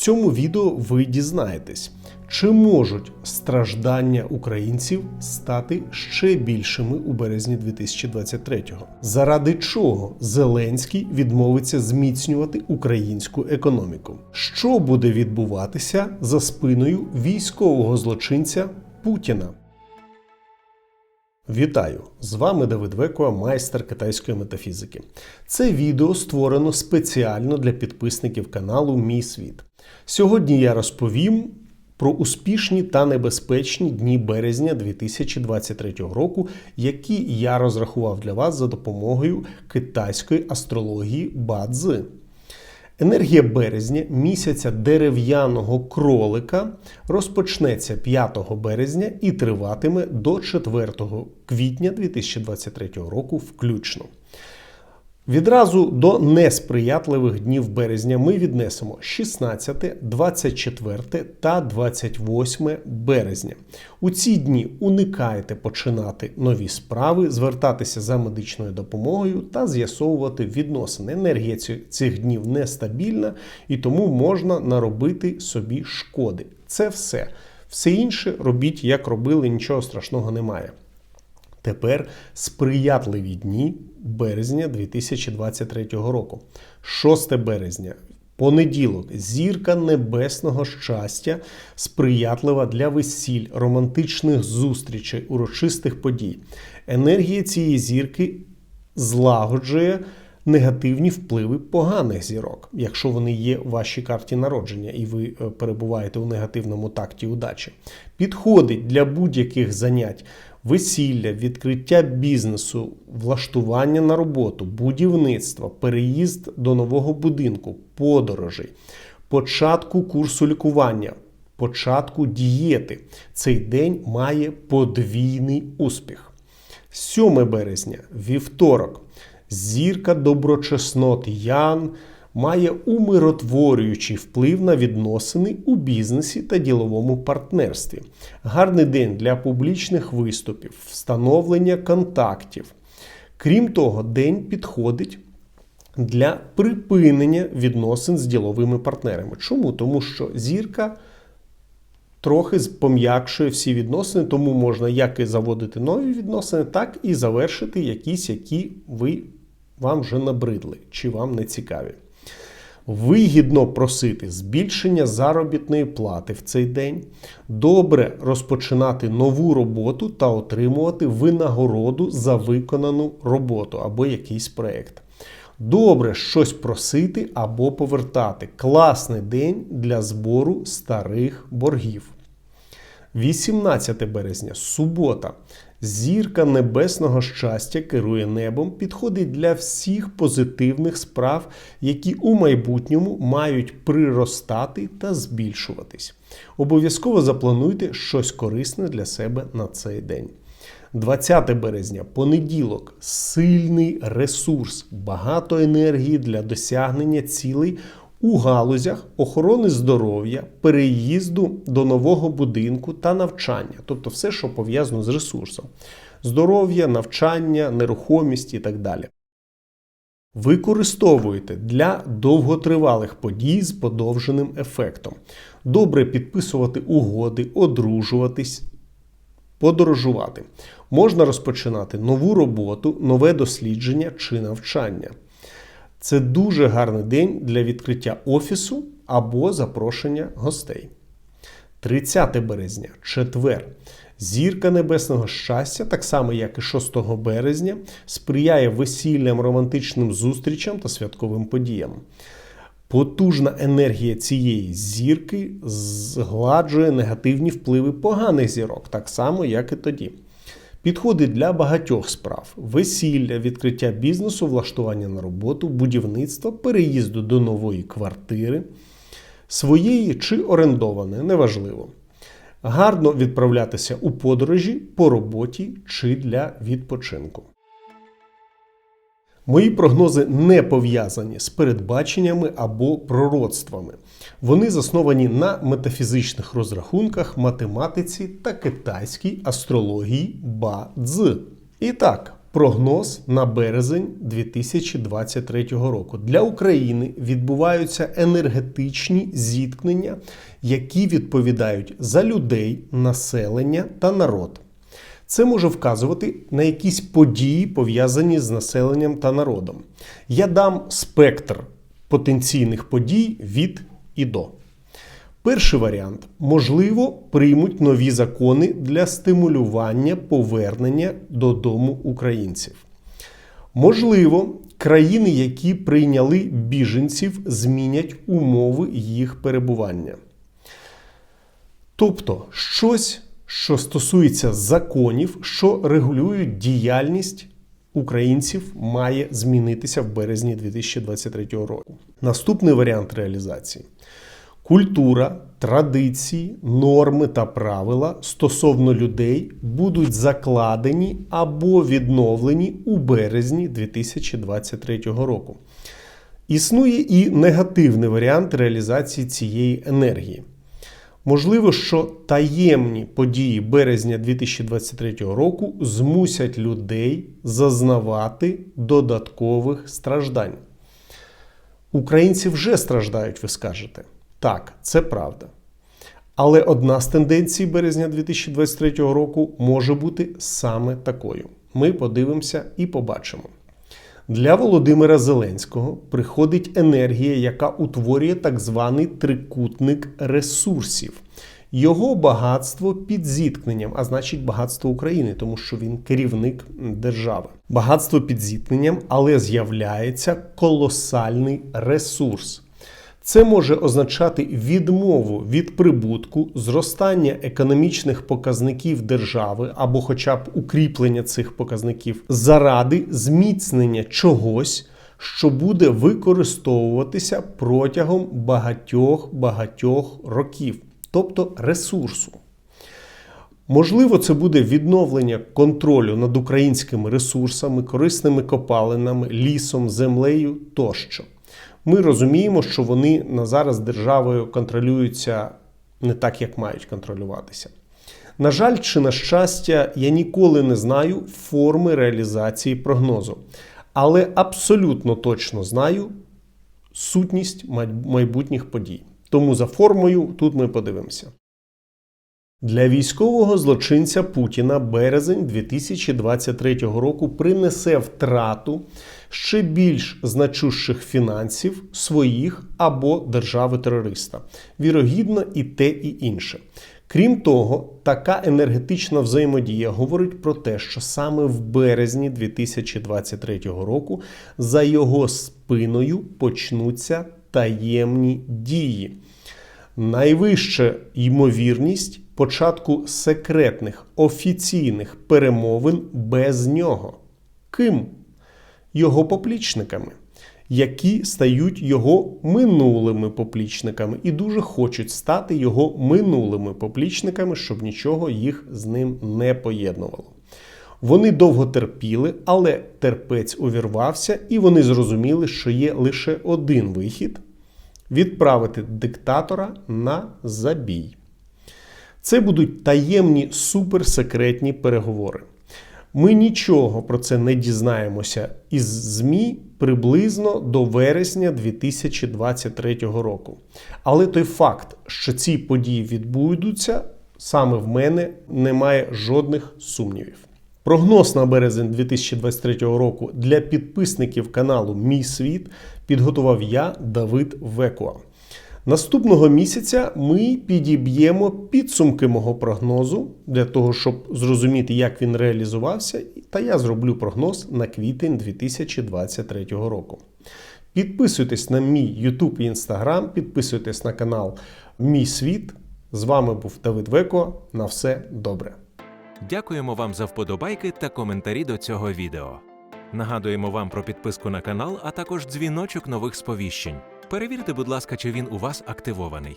цьому відео ви дізнаєтесь, чи можуть страждання українців стати ще більшими у березні 2023-го? Заради чого Зеленський відмовиться зміцнювати українську економіку? Що буде відбуватися за спиною військового злочинця Путіна? Вітаю! З вами Давид Векова, майстер китайської метафізики. Це відео створено спеціально для підписників каналу Мій Світ. Сьогодні я розповім про успішні та небезпечні дні березня 2023 року, які я розрахував для вас за допомогою китайської астрології Бадзи. Енергія березня місяця дерев'яного кролика розпочнеться 5 березня і триватиме до 4 квітня 2023 року включно. Відразу до несприятливих днів березня ми віднесемо 16, 24 та 28 березня. У ці дні уникайте починати нові справи, звертатися за медичною допомогою та з'ясовувати відносини. Енергія цих днів нестабільна і тому можна наробити собі шкоди. Це все. Все інше робіть, як робили, нічого страшного немає. Тепер сприятливі дні березня 2023 року. 6 березня. Понеділок, зірка небесного щастя, сприятлива для весіль, романтичних зустрічей, урочистих подій. Енергія цієї зірки злагоджує негативні впливи поганих зірок, якщо вони є в вашій карті народження і ви е, перебуваєте у негативному такті удачі. Підходить для будь-яких занять весілля, відкриття бізнесу, влаштування на роботу, будівництва, переїзд до нового будинку, подорожей, початку курсу лікування, початку дієти. Цей день має подвійний успіх. 7 березня, вівторок, зірка доброчеснот Ян має умиротворюючий вплив на відносини у бізнесі та діловому партнерстві. Гарний день для публічних виступів, встановлення контактів. Крім того, день підходить. Для припинення відносин з діловими партнерами. Чому? Тому що зірка трохи пом'якшує всі відносини, тому можна як і заводити нові відносини, так і завершити якісь, які ви вам вже набридли чи вам не цікаві. Вигідно просити збільшення заробітної плати в цей день, добре розпочинати нову роботу та отримувати винагороду за виконану роботу або якийсь проєкт. Добре щось просити або повертати. Класний день для збору старих боргів. 18 березня субота. Зірка небесного щастя керує небом, підходить для всіх позитивних справ, які у майбутньому мають приростати та збільшуватись. Обов'язково заплануйте щось корисне для себе на цей день. 20 березня, понеділок, сильний ресурс, багато енергії для досягнення цілей у галузях охорони здоров'я, переїзду до нового будинку та навчання, тобто все, що пов'язано з ресурсом: здоров'я, навчання, нерухомість і так далі. Використовуйте для довготривалих подій з подовженим ефектом. Добре підписувати угоди, одружуватись, подорожувати. Можна розпочинати нову роботу, нове дослідження чи навчання. Це дуже гарний день для відкриття офісу або запрошення гостей. 30 березня, четвер. Зірка небесного щастя, так само як і 6 березня, сприяє весіллям, романтичним зустрічам та святковим подіям. Потужна енергія цієї зірки згладжує негативні впливи поганих зірок, так само, як і тоді. Підходить для багатьох справ: весілля, відкриття бізнесу, влаштування на роботу, будівництва, переїзду до нової квартири, своєї чи орендоване, неважливо. Гарно відправлятися у подорожі по роботі чи для відпочинку. Мої прогнози не пов'язані з передбаченнями або пророцтвами. Вони засновані на метафізичних розрахунках, математиці та китайській астрології Ба-Дзи. І так, Прогноз на березень 2023 року для України відбуваються енергетичні зіткнення, які відповідають за людей, населення та народ. Це може вказувати на якісь події, пов'язані з населенням та народом. Я дам спектр потенційних подій від і до. Перший варіант можливо приймуть нові закони для стимулювання повернення додому українців. Можливо, країни, які прийняли біженців, змінять умови їх перебування. Тобто щось, що стосується законів, що регулюють діяльність українців, має змінитися в березні 2023 року. Наступний варіант реалізації. Культура, традиції, норми та правила стосовно людей будуть закладені або відновлені у березні 2023 року. Існує і негативний варіант реалізації цієї енергії. Можливо, що таємні події березня 2023 року змусять людей зазнавати додаткових страждань. Українці вже страждають, ви скажете. Так, це правда. Але одна з тенденцій березня 2023 року може бути саме такою. Ми подивимося і побачимо. Для Володимира Зеленського приходить енергія, яка утворює так званий трикутник ресурсів. Його багатство під зіткненням, а значить багатство України, тому що він керівник держави. Багатство під зіткненням, але з'являється колосальний ресурс. Це може означати відмову від прибутку, зростання економічних показників держави або, хоча б укріплення цих показників заради зміцнення чогось, що буде використовуватися протягом багатьох багатьох років, тобто ресурсу. Можливо, це буде відновлення контролю над українськими ресурсами, корисними копалинами, лісом, землею тощо. Ми розуміємо, що вони на зараз державою контролюються не так, як мають контролюватися. На жаль, чи на щастя, я ніколи не знаю форми реалізації прогнозу, але абсолютно точно знаю сутність майбутніх подій. Тому за формою тут ми подивимося. Для військового злочинця Путіна березень 2023 року принесе втрату ще більш значущих фінансів своїх або держави-терориста. Вірогідно, і те, і інше. Крім того, така енергетична взаємодія говорить про те, що саме в березні 2023 року за його спиною почнуться таємні дії. Найвища ймовірність початку секретних офіційних перемовин без нього. Ким? Його поплічниками, які стають його минулими поплічниками і дуже хочуть стати його минулими поплічниками, щоб нічого їх з ним не поєднувало. Вони довго терпіли, але терпець увірвався, і вони зрозуміли, що є лише один вихід відправити диктатора на забій. Це будуть таємні суперсекретні переговори. Ми нічого про це не дізнаємося із ЗМІ приблизно до вересня 2023 року. Але той факт, що ці події відбудуться, саме в мене немає жодних сумнівів. Прогноз на березень 2023 року для підписників каналу Мій Світ підготував я, Давид Векуа. Наступного місяця ми підіб'ємо підсумки мого прогнозу для того, щоб зрозуміти, як він реалізувався, та я зроблю прогноз на квітень 2023 року. Підписуйтесь на мій YouTube і Instagram, підписуйтесь на канал Мій Світ. З вами був Давид Веко. На все добре. Дякуємо вам за вподобайки та коментарі до цього відео. Нагадуємо вам про підписку на канал, а також дзвіночок нових сповіщень. Перевірте, будь ласка, чи він у вас активований.